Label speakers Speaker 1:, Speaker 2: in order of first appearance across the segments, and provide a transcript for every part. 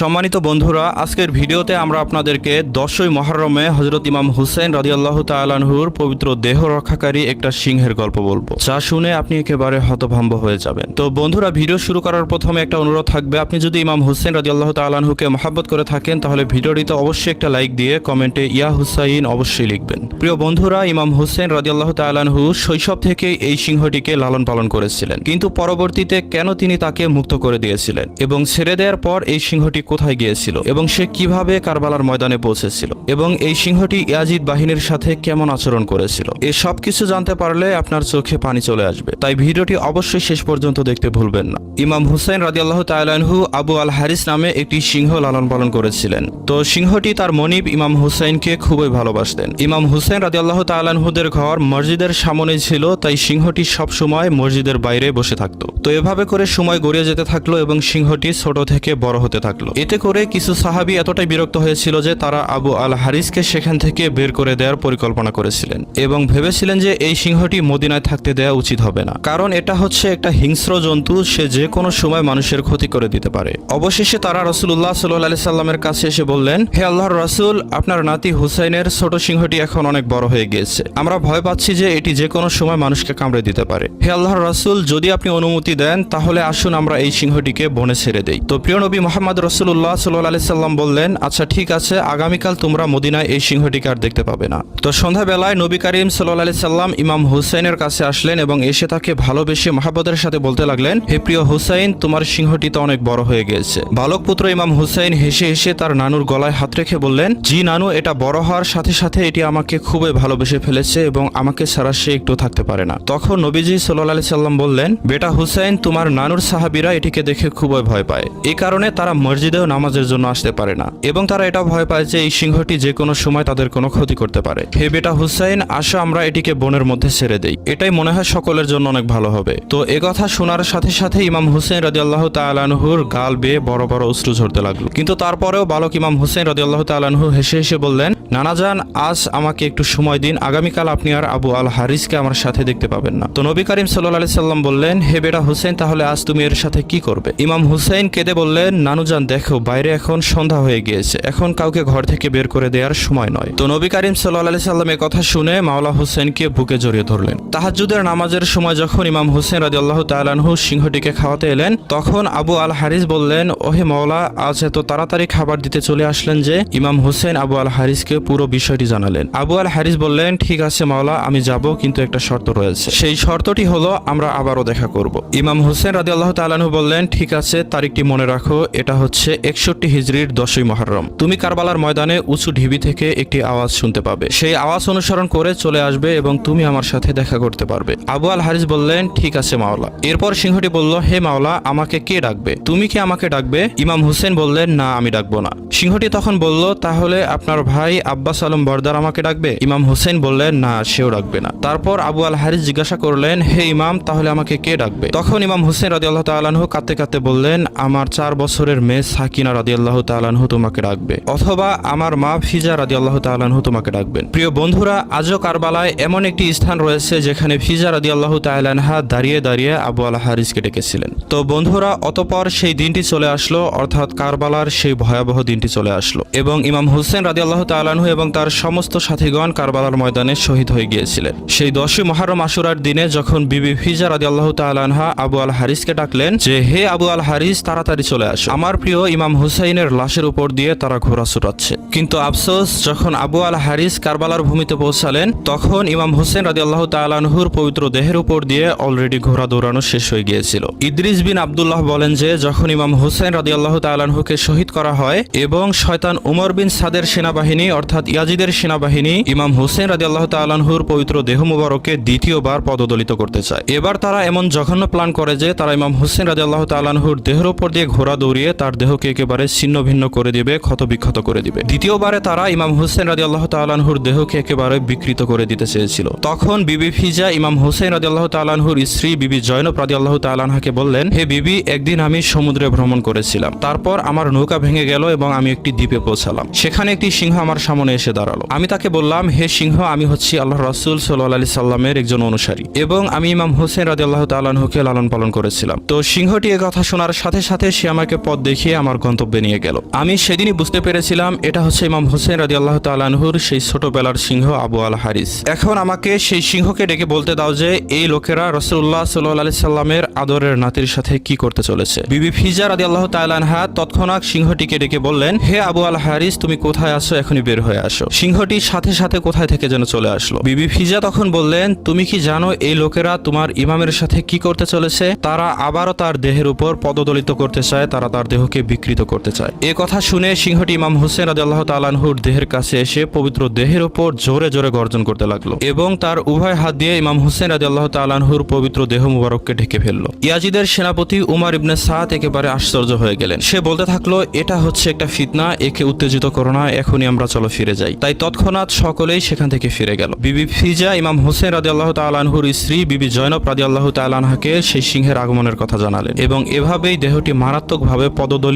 Speaker 1: সম্মানিত বন্ধুরা, আজকের ভিডিওতে আমরা আপনাদেরকে দশই মহরমে হজরত ইমাম হুসেন রাজিয়াল্লাহ তালানহুর পবিত্র দেহ রক্ষাকারী একটা সিংহের গল্প বলব। যা শুনে আপনি একেবারে হতভম্ব হয়ে যাবেন। তো বন্ধুরা, ভিডিও শুরু করার প্রথমে একটা অনুরোধ থাকবে, আপনি যদি ইমাম হুসেন রাজিয়াল্লাহ তালানহুকে মহাব্বত করে থাকেন, তাহলে ভিডিওটিতে অবশ্যই একটা লাইক দিয়ে কমেন্টে ইয়া হুসাইন অবশ্যই লিখবেন। প্রিয় বন্ধুরা, ইমাম হুসেন রাজিয়াল্লাহ তালানহু শৈশব থেকে এই সিংহটিকে লালন পালন করেছিলেন। কিন্তু পরবর্তীতে কেন তিনি তাকে মুক্ত করে দিয়েছিলেন? এবং ছেড়ে দেওয়ার পর এই সিংহটি কোথায় গিয়েছিল এবং সে কীভাবে কারবালার ময়দানে পৌঁছেছিল এবং এই সিংহটি ইয়াজিদ বাহিনীর সাথে কেমন আচরণ করেছিল? এই সব কিছু জানতে পারলে আপনার চোখে পানি চলে আসবে। তাই ভিডিওটি অবশ্যই শেষ পর্যন্ত দেখতে ভুলবেন না। ইমাম হুসেন রাজিয়াল্লাহ তালানহু আবু আল হারিস নামে একটি সিংহ লালন পালন করেছিলেন। তো সিংহটি তার মনিব ইমাম হুসাইনকে খুবই ভালোবাসতেন। ইমাম হুসেন রাজিয়াল্লাহ তালানহুদের ঘর মসজিদের সামনে ছিল, তাই সিংহটি সব সময় মসজিদের বাইরে বসে থাকতো। তো এভাবে করে সময় গড়িয়ে যেতে থাকল এবং সিংহটি ছোট থেকে বড় হতে থাকল। এতে করে কিছু সাহাবি এতটাই বিরক্ত হয়েছিল যে তারা আবু আল হারিসকে সেখান থেকে বের করে দেওয়ার পরিকল্পনা করেছিলেন এবং ভেবেছিলেন যে এই সিংহটি মদিনায় থাকতে দেওয়া উচিত হবে না। কারণ এটা হচ্ছে একটা হিংস্র জন্তু, সে যে কোনো সময় মানুষের ক্ষতি করে দিতে পারে। অবশেষে তারা রসুল্লাহ সাল্লাহ সাল্লামের কাছে এসে বললেন, হে আল্লাহর রাসূল, আপনার নাতি হুসাইনের ছোট সিংহটি এখন অনেক বড় হয়ে গিয়েছে। আমরা ভয় পাচ্ছি যে এটি যে কোনো সময় মানুষকে কামড়ে দিতে পারে। হে আল্লাহর রাসূল, যদি আপনি অনুমতি দেন, তাহলে আসুন আমরা এই সিংহটিকে বনে ছেড়ে দেই। তো প্রিয় নবী মোহাম্মদ রসুল্লাহ সাল্লাহ সাল্লাম বললেন আচ্ছা ঠিক আছে, আগামীকাল তোমরা মদিনায় এই সিংহটিকে আর দেখতে পাবে না? তো সন্ধ্যাবেলায় নবী করিম সাল্লাহ সাল্লাম ইমাম হুসাইনের কাছে আসলেন এবং এসে তাকে ভালোবেসে মহাব্বতের সাথে বলতে লাগলেন, হে প্রিয় হুসাইন, তোমার সিংহটি তো অনেক বড় হয়ে গিয়েছে। বালক পুত্র ইমাম হুসাইন হেসে হেসে তার নানুর গলায় হাত রেখে বললেন, জি নানু, এটা বড় হওয়ার সাথে সাথে এটি আমাকে খুবই ভালোবেসে ফেলেছে এবং আমাকে ছাড়া সে একটু থাকতে পারে না। তখন নবীজি সাল্লাহ সাল্লাম বললেন, বেটা হুসাইন, তোমার নানুর সাহাবিরা এটিকে দেখে খুবই ভয় পায়। এই কারণে তারা মসজিদেও নামাজের জন্য আসতে পারে না। এবং তারা এটা ভয় পায় যে এই সিংহটি যে কোনো সময় তাদের কোনো ক্ষতি করতে পারে। হে বেটা হুসাইন, আসো আমরা এটিকে বনের মধ্যে ছেড়ে দেই। এটাই মনে হয় সকলের জন্য অনেক ভালো হবে। তো এ কথা শোনার সাথে সাথে ইমাম হুসেন রাজি আল্লাহ তালানহুর গাল বেয়ে বড় বড় অশ্রু ঝরতে লাগল। কিন্তু তারপরেও বালক ইমাম হুসেন রাজি আল্লাহ তালানহু হেসে হেসে বললেন নানাজান আজ আমাকে একটু সময় দিন। আগামীকাল আপনি আর আবু আল হারিসকে আমার সাথে দেখতে পাবেন না। তো নবী করিম সাল্লাহ সাল্লাম বললেন, হে বেটা হুসেন তাহলে আজ তুমি এর সাথে কি করবে? ইমাম হুসেন কেঁদে বললেন নানুজান দেখো বাইরে এখন সন্ধ্যা হয়ে গিয়েছে। এখন কাউকে ঘর থেকে বের করে দেওয়ার সময় নয়। তো নবী করিম সাল্লাহ সাল্লামের কথা শুনে মাওলা হোসেনকে বুকে জড়িয়ে ধরলেন। তাহাজুদের নামাজের সময় যখন ইমাম হোসেন রাজি আল্লাহ তালানহু সিংহটিকে খাওয়াতে এলেন, তখন আবু আল হারিস বললেন, ওহে মাওলা, আজ এত তাড়াতাড়ি খাবার দিতে চলে আসলেন যে? ইমাম হোসেন আবু আল হারিসকে পুরো বিষয়টি জানালেন। আবু আল হারিস বললেন, ঠিক আছে মাওলা, আমি যাব, কিন্তু একটা শর্ত রয়েছে। সেই শর্তটি হলো, আমরা আবারও দেখা করব। ইমাম হোসেন রাজি আল্লাহ তালানহু বললেন, ঠিক আছে, তারিখটি মনে রাখো, এটা হচ্ছে একষট্টি হিজড়ির দশই মহরম। তুমি কারবালার ময়দানে উঁচু ঢিবি থেকে একটি আওয়াজ শুনতে পাবে। সেই আওয়াজ অনুসরণ করে চলে আসবে এবং তুমি আমার সাথে দেখা করতে পারবে। আবু আল হারিস বললেন, ঠিক আছে মাওলা। এরপর সিংহটি বলল, হে মাওলা, আমাকে কে ডাকবে? তুমি কি আমাকে ডাকবে? ইমাম হুসেন বললেন, না, আমি ডাকবো না। সিংহটি তখন বলল, তাহলে আপনার ভাই আব্বাস আলম বর্দার আমাকে ডাকবে? ইমাম হুসেন বললেন, না, সেও ডাকবে না। তারপর আবু আল হারিস জিজ্ঞাসা করলেন, হে ইমাম, তাহলে আমাকে কে ডাকবে? তখন ইমাম হুসেন রাজি আল্লাহ তালাহু কাঁদতে কাঁদতে বললেন, আমার চার বছরের মেয়ে সাকিনা রাজি আল্লাহ তালাহু তোমাকে ডাকবে, অথবা আমার মা ফিজা রাজি আল্লাহ তালাহু তোমাকে ডাকবেন। প্রিয় বন্ধুরা, আজও কারবালায় এমন একটি স্থান রয়েছে যেখানে ফিজা রাদি আল্লাহ তালানহা দাঁড়িয়ে দাঁড়িয়ে আবু আল হারিসকে ডেকেছিলেন। তো বন্ধুরা, অতপর সেই দিনটি চলে আসলো, অর্থাৎ কারবালার সেই ভয়াবহ দিনটি চলে আসলো। এবং ইমাম হুসেন রাদি আল্লাহ তালানহু এবং তার সমস্ত সাথীগণ কারবালার ময়দানে শহীদ হয়ে গিয়েছিলেন। সেই দশই মহারম আশুরার দিনে যখন বিবি ফিজা রাদি আল্লাহ তালানহা আবু আল হারিসকে ডাকলেন যে, হে আবু আল হারিস, তাড়াতাড়ি চলে আসো। আমার প্রিয় ইমাম হুসাইনের লাশের উপর দিয়ে তারা ঘোরা ছুটাচ্ছে। কিন্তু আফসোস, যখন আবু আল হারিস কারবালার ভূমিতে পৌঁছালেন, তখন ইমাম হুসেন রাজি আল্লাহ তালানহুর পবিত্র দেহের উপর দিয়ে অলরেডি ঘোড়া দৌড়ানো শেষ হয়ে গিয়েছিল। ইদ্রিস বিন আবদুল্লাহ বলেন যে, যখন ইমাম হুসেন রাজি আল্লাহ তালানহুকে শহীদ করা হয় এবং শয়তান উমর বিন সাদের সেনাবাহিনী, অর্থাৎ ইয়াজিদের সেনাবাহিনী, ইমাম হুসেন রাজি আল্লাহ তালানহুর পবিত্র দেহ মুবারকে দ্বিতীয়বার পদদলিত করতে চায়। এবার তারা এমন জঘন্য প্ল্যান করে যে, তারা ইমাম হুসেন রাজি আল্লাহ তালানহুর দেহের উপর দিয়ে ঘোড়া দৌড়িয়ে তার দেহকে একেবারে ছিন্ন ভিন্ন করে দিবে, ক্ষতবিক্ষত করে দিবে। দ্বিতীয়বারে তারা ইমাম হুসেন রাজি আল্লাহ তালানহুর দেহকে একেবারে বিকৃত করে দিতে চেয়েছিল। তখন বিবি ফিজা, ইমাম হুসেন রাজি আল্লাহ তালানহুর স্ত্রী বিবি জয়নব রাজি আল্লাহ তালানহাকে বললেন, হে বিবি, একদিন আমি সমুদ্রে ভ্রমণ করেছিলাম। তারপর আমার নৌকা ভেঙে গেল এবং আমি একটি দ্বীপে পৌঁছালাম। সেখানে একটি সিংহ আমার সামনে এসে দাঁড়াল। আমি তাকে বললাম, হে সিংহ, আমি হচ্ছি আল্লাহ রাসুল সাল্লাহ আলি সাল্লামের একজন অনুসারী এবং আমি ইমাম হোসেন রাজি আল্লাহ তাল্লাহকে লালন পালন করেছিলাম। তো সিংহটি এ কথা শোনার সাথে সাথে সে আমাকে পথ দেখিয়ে আমার গন্তব্যে নিয়ে গেল। আমি সেদিনই বুঝতে পেরেছিলাম, এটা হচ্ছে ইমাম হোসেন রাজি আল্লাহ তাল্লাহুর সেই ছোটবেলার সিংহ আবু আল হারিস। এখন আমাকে সেই সিংহকে ডেকে বলতে দাও যে, এই লোকেরা রসুল্লাহ সাল্লাহ আলি সাল্লামের আদরের নাতির সাথে কি করতে চলেছে। বিবি ফিজা রাদি আল্লাহ তালানহা তৎক্ষণাৎ সিংহটিকে ডেকে বললেন, হে আবু আল হারিস, তুমি কোথায় আসো এখনই বের হয়ে আসো। সিংহটি সাথে সাথে কোথায় থেকে যেন চলে আসলো। বিবি ফিজা তখন বললেন, তুমি কি জানো এই লোকেরা তোমার ইমামের সাথে কি করতে চলেছে? তারা আবারও তার দেহের উপর পদদলিত করতে চায়, তারা তার দেহকে বিকৃত করতে চায়। এ কথা শুনে সিংহটি ইমাম হোসেন রাজি আল্লাহ তালানহুর দেহের কাছে এসে পবিত্র দেহের উপর জোরে জোরে গর্জন করতে লাগল এবং তার উভয় হাত দিয়ে ইমাম হোসেন রাজি আল্লাহ তালানহুর পবিত্র দেহ মুবারককে ঢেকে ফেলল। ইয়াজিদের সেনাপতি উমার ইবনে সাদ একেবারে আশ্চর্য হয়ে গেলেন। সে বলতে থাকল, এটা হচ্ছে একটা ফিতনা, একে উত্তেজিত করো না, এখনই আমরা চলো ফিরে যাই। তাই তৎক্ষণাৎ সকলেই সেখান থেকে ফিরে গেল। বিবি ফিজা, ইমাম হোসেন রাজি আল্লাহ তালানহুর স্ত্রী বিবি জয়নব রাজি আল্লাহ তালানহাকে সেই সিংহের আগমনের কথা জানালেন এবং এভাবেই দেহটি মারাত্মকভাবে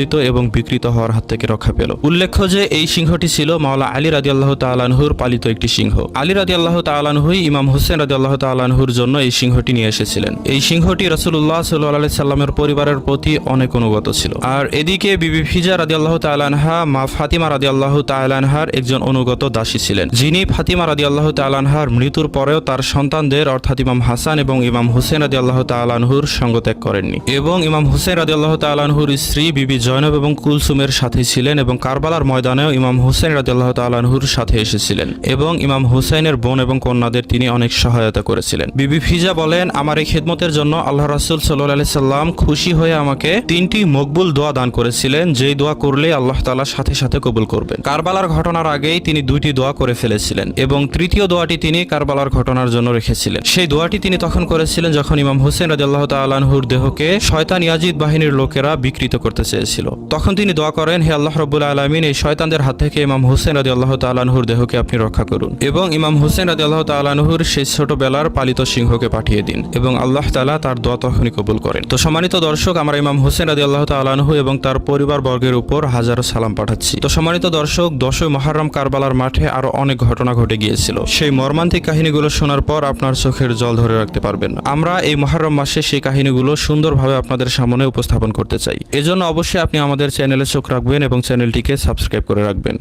Speaker 1: পদদলিত এবং বিকৃত হওয়ার হাত থেকে রক্ষা পেল। উল্লেখ্য যে এই সিংহটি ছিল মাওলা আলী রাজি আল্লাহ তালানহুর পালিত একটি সিংহ। আলী রাজি আল্লাহ তালানহুই ইমাম হোসেন রাজি আল্লাহ তালানহুর জন্য এই সিংহটি নিয়ে এসেছিলেন। এই সিংহটি রসুল্লাহ সাল্লাহ সাল্লামের পরিবারের প্রতি অনেক অনুগত ছিল। আর এদিকে বিবি ফিজা রাজি আল্লাহ তালানহা মা ফাতিমা রাজি আল্লাহ তালানহার একজন অনুগত দাসী ছিলেন। যিনি ফাতিমা রাজি আল্লাহ তালানহার মৃত্যুর পরেও তার সন্তানদের অর্থাৎ ইমাম হাসান এবং ইমাম হুসেন রাজি আল্লাহ তালানহুর সঙ্গ ত্যাগ করেননি। এবং ইমাম হুসেন রাজি আল্লাহ তালানহুর স্ত্রী বিবি জয়নব এবং কুলসুমের সাথে ছিলেন এবং কারবালার ময়দানেও ইমাম হুসেন রাজি আল্লাহ তালানহুর সাথে এসেছিলেন এবং ইমাম হুসেনের বোন এবং কন্যাদের তিনি অনেক সহায়তা করেছিলেন। বিবি ফিজা বলেন, আমার এই খেদমতের জন্য আল্লাহ রাসুল সাল্লাহ সাল্লাম খুশি হয়ে আমাকে তিনটি মকবুল দোয়া দান করেছিলেন, যেই দোয়া করলে আল্লাহ তালা সাথে সাথে কবুল করবেন। কারবালার ঘটনার আগেই তিনি দুইটি দোয়া করে ফেলেছিলেন এবং তৃতীয় দোয়াটি তিনি কারবালার ঘটনার জন্য রেখেছিলেন। সেই দোয়াটি তিনি তখন করেছিলেন যখন ইমাম হোসেন রাজি আল্লাহ তালাহুর দেহকে শয়তান ইয়াজিদ বাহিনীর লোকেরা বিকৃত করতে চেয়েছিল। তখন তিনি দোয়া করেন, হে আল্লাহ রবুল্লা আলমিন, এই শয়তানদের হাত থেকে ইমাম হোসেন রাজি আল্লাহ তালাহুর দেহকে আপনি রক্ষা করুন এবং ইমাম হোসেন রাজি আল্লাহ তালাহুর সেই ছোটবেলার পালিত সিংহকে পাঠিয়ে দিন এবং আল্লাহ তালা তার দোয়া তখনই কবুল করেন। তো সম্মানিত দর্শক, আমরা ইমাম হোসেন রাজি আল্লাহ তালাহু এবং তার পরিবার বর্গের উপর হাজারো সালাম পাঠাচ্ছি। তো সম্মানিত দর্শক, দশই মহারম কারবালার মাঠে আরও অনেক ঘটনা ঘটে গিয়েছিল। সেই মর্মান্তিক কাহিনীগুলো শোনার পর আপনার চোখের জল ধরে রাখতে পারবেন আমরা এই মহারম মাসে সেই কাহিনীগুলো সুন্দরভাবে আপনাদের সামনে উপস্থাপন করতে চাই। এজন্য অবশ্যই আপনি আমাদের চ্যানেলে চোখ রাখবেন এবং চ্যানেলটিকে সাবস্ক্রাইব করে রাখবেন।